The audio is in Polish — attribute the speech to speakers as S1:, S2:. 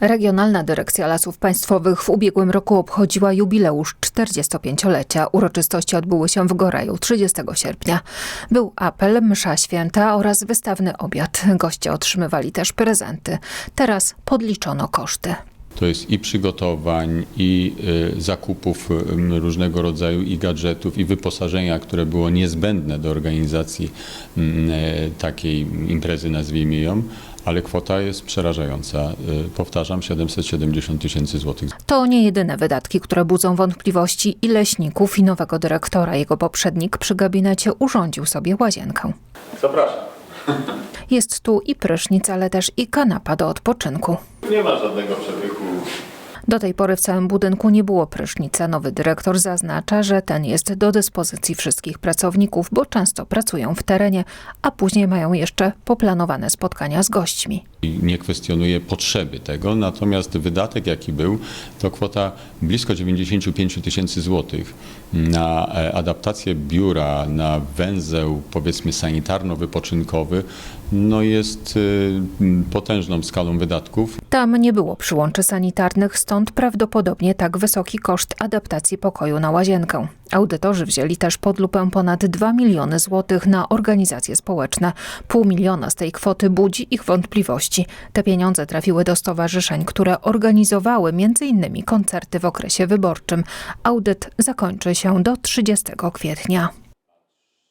S1: Regionalna Dyrekcja Lasów Państwowych w ubiegłym roku obchodziła jubileusz 45-lecia. Uroczystości odbyły się w Goraju 30 sierpnia. Był apel, msza święta oraz wystawny obiad. Goście otrzymywali też prezenty. Teraz podliczono koszty.
S2: To jest i przygotowań, i y, zakupów y, różnego rodzaju i gadżetów, i wyposażenia, które było niezbędne do organizacji e, takiej imprezy, nazwijmy ją, ale kwota jest przerażająca. Y, Powtarzam, 770 tysięcy złotych.
S1: To nie jedyne wydatki, które budzą wątpliwości i leśników i nowego dyrektora. Jego poprzednik przy gabinecie urządził sobie łazienkę.
S3: Zapraszam.
S1: Jest tu i prysznic, ale też i kanapa do odpoczynku.
S3: Nie ma żadnego przepychu.
S1: Do tej pory w całym budynku nie było prysznica. Nowy dyrektor zaznacza, że ten jest do dyspozycji wszystkich pracowników, bo często pracują w terenie, a później mają jeszcze poplanowane spotkania z gośćmi.
S2: Nie kwestionuję potrzeby tego, natomiast wydatek, jaki był, to kwota blisko 95 tysięcy złotych na e, adaptację biura, na węzeł, powiedzmy, sanitarno-wypoczynkowy, no jest y, potężną skalą wydatków.
S1: Tam nie było przyłączy sanitarnych, stąd prawdopodobnie tak wysoki koszt adaptacji pokoju na łazienkę. Audytorzy wzięli też pod lupę ponad 2 miliony złotych na organizacje społeczne. Pół miliona z tej kwoty budzi ich wątpliwości. Te pieniądze trafiły do stowarzyszeń, które organizowały m.in. koncerty w okresie wyborczym. Audyt zakończy się do 30 kwietnia.